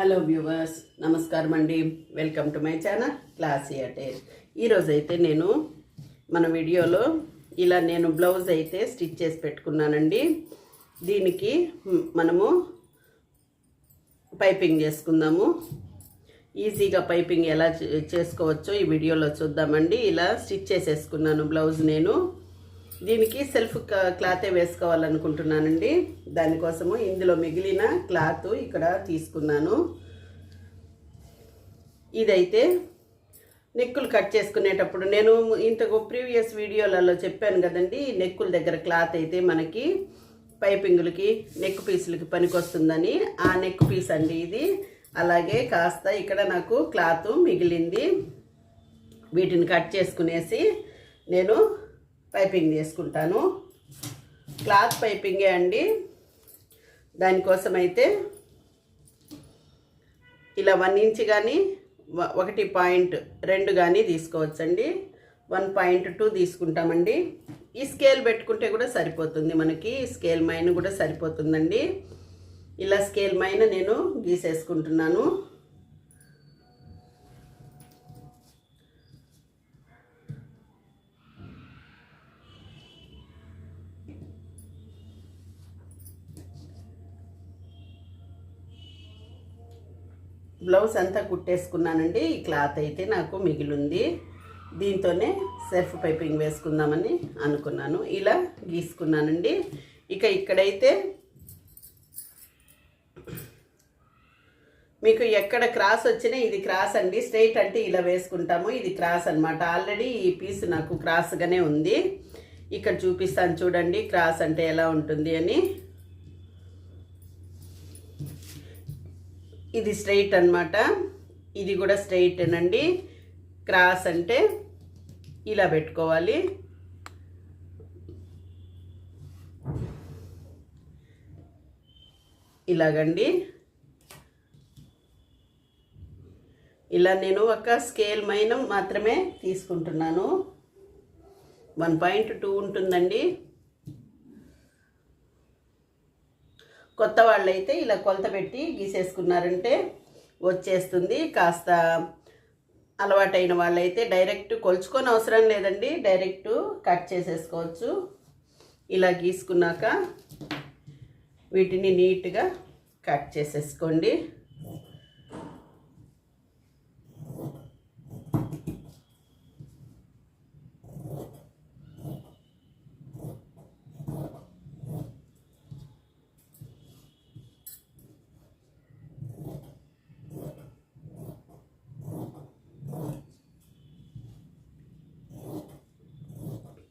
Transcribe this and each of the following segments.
Hello viewers నమస్కారం అండి. Welcome to my channel classy attire ఈరోజు అయితే నేను మన వీడియోలో ఇలా నేను బ్లౌజ్ అయితే స్టిచ్ చేసి పెట్టుకున్నానండి. దీనికి మనము పైపింగ్ చేసుకుందాము. ఈజీగా పైపింగ్ ఎలా చేసుకోవచ్చో ఈ వీడియోలో చూద్దామండి. ఇలా స్టిచ్ చేసేసుకున్నాను బ్లౌజ్ నేను. దీనికి సెల్ఫ్ క్లాతే వేసుకోవాలనుకుంటున్నానండి. దానికోసము ఇందులో మిగిలిన క్లాత్ ఇక్కడ తీసుకున్నాను. ఇదైతే నెక్కులు కట్ చేసుకునేటప్పుడు నేను ఇంతకు ప్రీవియస్ వీడియోలలో చెప్పాను కదండి నెక్కుల దగ్గర క్లాత్ అయితే మనకి పైపింగులకి నెక్ పీసులకి పనికొస్తుందని. ఆ నెక్ పీస్ అండి ఇది. అలాగే కాస్త ఇక్కడ నాకు క్లాత్ మిగిలింది. వీటిని కట్ చేసుకునేసి నేను పైపింగ్ చేసుకుంటాను క్లాత్ పైపింగే అండి. దానికోసం అయితే ఇలా వన్ ఇంచ్ కానీ ఒకటి పాయింట్ రెండు కానీ తీసుకోవచ్చండి. వన్ పాయింట్ టూ తీసుకుంటామండి. ఈ స్కేల్ పెట్టుకుంటే కూడా సరిపోతుంది మనకి. స్కేల్ మైన్ కూడా సరిపోతుందండి. ఇలా స్కేల్ మైన్ నేను గీసేసుకుంటున్నాను. బ్లౌజ్ అంతా కుట్టేసుకున్నానండి. ఈ క్లాత్ అయితే నాకు మిగిలింది. దీంతోనే సెల్ఫ్ పైపింగ్ వేసుకుందామని అనుకున్నాను. ఇలా గీసుకున్నానండి. ఇక ఇక్కడైతే మీకు ఎక్కడ క్రాస్ వచ్చినా ఇది క్రాస్ అండి. స్ట్రైట్ అంటే ఇలా వేసుకుంటాము. ఇది క్రాస్ అనమాట ఆల్రెడీ ఈ పీస్ నాకు క్రాస్గానే ఉంది. ఇక్కడ చూపిస్తాను చూడండి క్రాస్ అంటే ఎలా ఉంటుంది అని. ఇది స్ట్రైట్ అన్నమాట. ఇది కూడా స్ట్రైట్ అండి క్రాస్ అంటే ఇలా పెట్టుకోవాలి. ఇలాగండి. ఇలా నేను ఒక స్కేల్ మైనం మాత్రమే తీసుకుంటున్నాను. వన్ పాయింట్ టూ ఉంటుందండి. కొత్త వాళ్ళైతే ఇలా కొలత పెట్టి గీసేసుకున్నారంటే వచ్చేస్తుంది. కాస్త అలవాటైన వాళ్ళైతే డైరెక్ట్ కొలుచుకొని అవసరం లేదండి. డైరెక్ట్ కట్ చేసేసుకోవచ్చు. ఇలా గీసుకున్నాక వీటిని నీట్గా కట్ చేసేసుకోండి.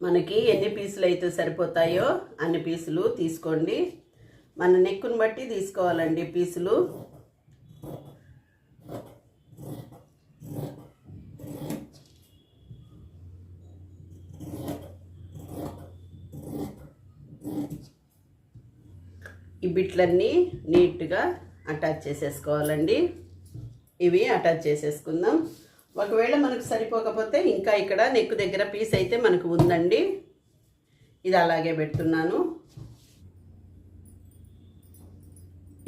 మనకి ఎన్ని పీసులు అయితే సరిపోతాయో అన్ని పీసులు తీసుకోండి. మన నెక్కును బట్టి తీసుకోవాలండి పీసులు. ఈ బిట్లన్నీ నీట్గా అటాచ్ చేసేసుకోవాలండి. ఇవి అటాచ్ చేసేసుకుందాం. ఒకవేళ మనకు సరిపోకపోతే ఇంకా ఇక్కడ నెక్ దగ్గర పీస్ అయితే మనకు ఉందండి. ఇది అలాగే పెడుతున్నాను.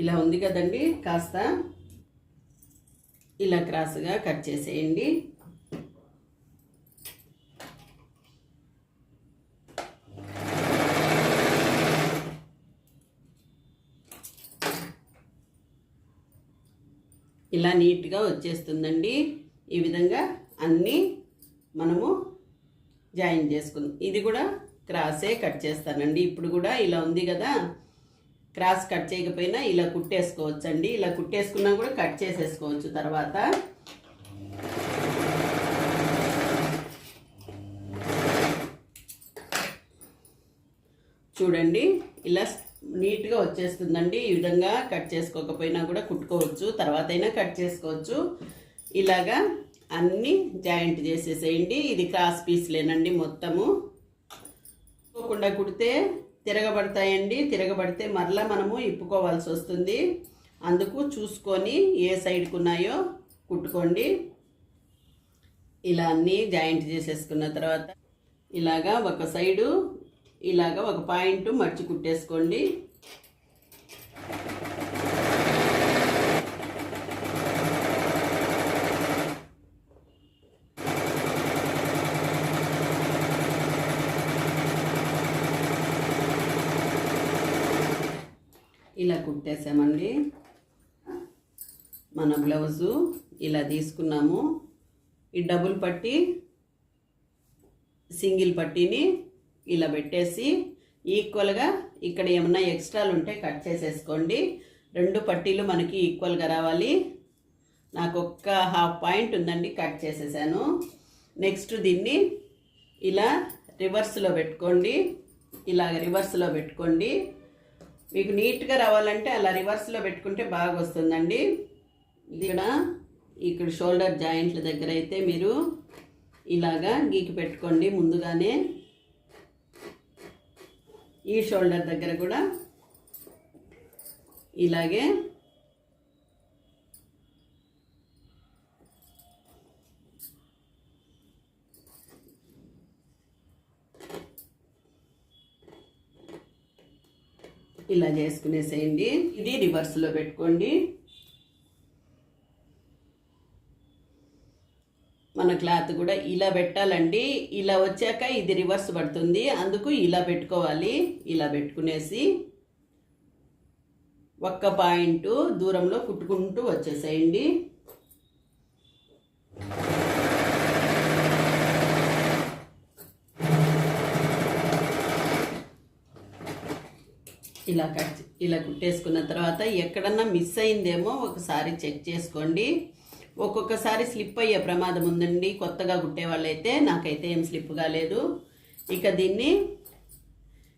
ఇలా ఉంది కదండి కాస్త ఇలా క్రాస్గా కట్ చేసేయండి. ఇలా నీట్గా వచ్చేస్తుందండి. ఈ విధంగా అన్నీ మనము జాయిన్ చేసుకుందాం ఇది కూడా క్రాసే కట్ చేస్తానండి. ఇప్పుడు కూడా ఇలా ఉంది కదా. క్రాస్ కట్ చేయకపోయినా ఇలా కుట్టేసుకోవచ్చండి. ఇలా కుట్టేసుకున్నా కూడా కట్ చేసేసుకోవచ్చు తర్వాత. చూడండి ఇలా నీట్గా వచ్చేస్తుందండి. ఈ విధంగా కట్ చేసుకోకపోయినా కూడా కుట్టుకోవచ్చు. తర్వాత అయినా కట్ చేసుకోవచ్చు. ఇలాగా అన్నీ జాయింట్ చేసేసేయండి. ఇది క్రాస్ పీస్లేనండి మొత్తము. ఇప్పుకోకుండా కుడితే తిరగబడతాయండి. తిరగబడితే మరలా మనము ఇప్పుకోవాల్సి వస్తుంది. అందుకు చూసుకొని ఏ సైడ్కు ఉన్నాయో కుట్టుకోండి. ఇలా అన్నీ జాయింట్ చేసేసుకున్న తర్వాత ఇలాగా ఒక సైడు ఇలాగా ఒక పాయింట్ మర్చి కుట్టేసుకోండి. ఇలా కుట్టేసామండి. మన బ్లౌజు ఇలా తీసుకున్నాము. ఈ డబుల్ పట్టి సింగిల్ పట్టీని ఇలా పెట్టేసి ఈక్వల్గా ఇక్కడ ఏమన్నా ఎక్స్ట్రాలు ఉంటే కట్ చేసేసుకోండి. రెండు పట్టీలు మనకి ఈక్వల్గా రావాలి. నాకు ఒక్క హాఫ్ పాయింట్ ఉందండి కట్ చేసేసాను. నెక్స్ట్ దీన్ని ఇలా రివర్స్లో పెట్టుకోండి. ఇలాగ రివర్స్లో పెట్టుకోండి. మీకు నీట్గా రావాలంటే అలా రివర్స్లో పెట్టుకుంటే బాగా వస్తుందండి ఇక్కడ ఇక్కడ షోల్డర్ జాయింట్ల దగ్గర అయితే మీరు ఇలాగా గీకి పెట్టుకోండి ముందుగానే. ఈ షోల్డర్ దగ్గర కూడా ఇలాగే ఇలా చేసుకునేసేయండి. ఇది రివర్స్లో పెట్టుకోండి. మన క్లాత్ కూడా ఇలా పెట్టాలండి. ఇలా వచ్చాక ఇది రివర్స్ పడుతుంది. అందుకు ఇలా పెట్టుకోవాలి. ఇలా పెట్టుకునేసి ఒక్క పాయింట్ దూరంలో కుట్టుకుంటూ వచ్చేసేయండి. ఇలా కట్ ఇలా కుట్టేసుకున్న తర్వాత ఎక్కడన్నా మిస్ అయిందేమో ఒకసారి చెక్ చేసుకోండి. ఒక్కొక్కసారి స్లిప్ అయ్యే ప్రమాదం ఉందండి. కొత్తగా కుట్టే వాళ్ళైతే నాకైతే ఏం స్లిప్ కాలేదు. ఇక దీన్ని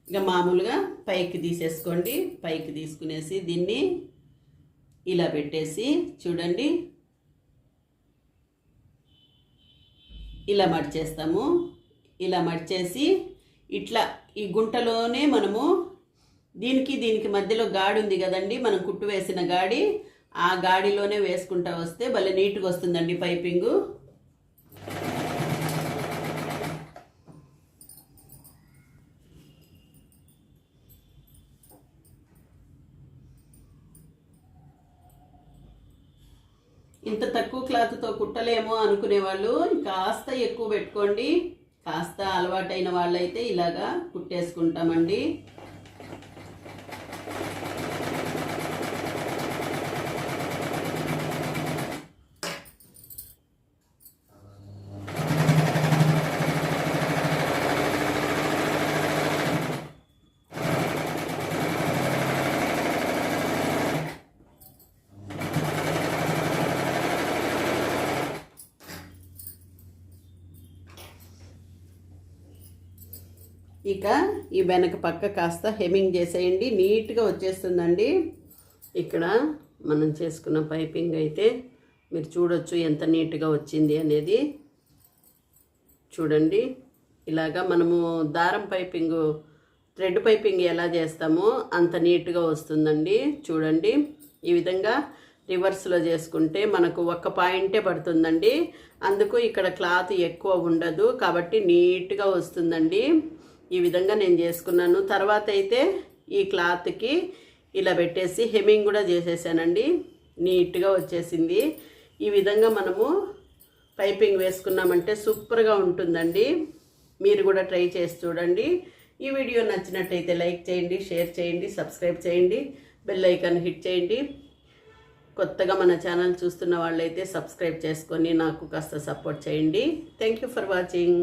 ఇక మామూలుగా పైకి తీసేసుకోండి. పైకి తీసుకునేసి దీన్ని ఇలా పెట్టేసి చూడండి. ఇలా మడిచేస్తాము. ఇలా మడిచేసి ఇట్లా ఈ గుంటలోనే మనము దీనికి దీనికి మధ్యలో గాడి ఉంది కదండి మనం కుట్టు వేసిన గాడి. ఆ గాడిలోనే వేసుకుంటా వస్తే భలే నీట్గా వస్తుందండి పైపింగు. ఇంత తక్కువ క్లాత్తో కుట్టలేమో అనుకునే వాళ్ళు కాస్త ఎక్కువ పెట్టుకోండి. కాస్త అలవాటైన వాళ్ళైతే ఇలాగా కుట్టేసుకుంటామండి. ఇక ఈ వెనక పక్క కాస్త హెమింగ్ చేసేయండి. నీట్గా వచ్చేస్తుందండి. ఇక్కడ మనం చేసుకున్న పైపింగ్ అయితే మీరు చూడొచ్చు ఎంత నీట్గా వచ్చింది అనేది. చూడండి. ఇలాగా మనము దారం పైపింగ్ థ్రెడ్ పైపింగ్ ఎలా చేస్తామో అంత నీట్గా వస్తుందండి. చూడండి. ఈ విధంగా రివర్స్లో చేసుకుంటే మనకు ఒక్క పాయింటే పడుతుందండి. అందుకు ఇక్కడ క్లాత్ ఎక్కువ ఉండదు కాబట్టి నీట్గా వస్తుందండి. ఈ విధంగా నేను చేసుకున్నాను. తర్వాత అయితే ఈ క్లాత్కి ఇలా పెట్టేసి హెమింగ్ కూడా చేసేసానండి. నీట్గా వచ్చేసింది. ఈ విధంగా మనము పైపింగ్ వేసుకున్నామంటే సూపర్గా ఉంటుందండి. మీరు కూడా ట్రై చేసి చూడండి. ఈ వీడియో నచ్చినట్టయితే లైక్ చేయండి షేర్ చేయండి సబ్స్క్రైబ్ చేయండి బెల్ ఐకాన్ హిట్ చేయండి. కొత్తగా మన ఛానల్ చూస్తున్న వాళ్ళైతే సబ్స్క్రైబ్ చేసుకొని నాకు కాస్త సపోర్ట్ చేయండి. Thank you for watching.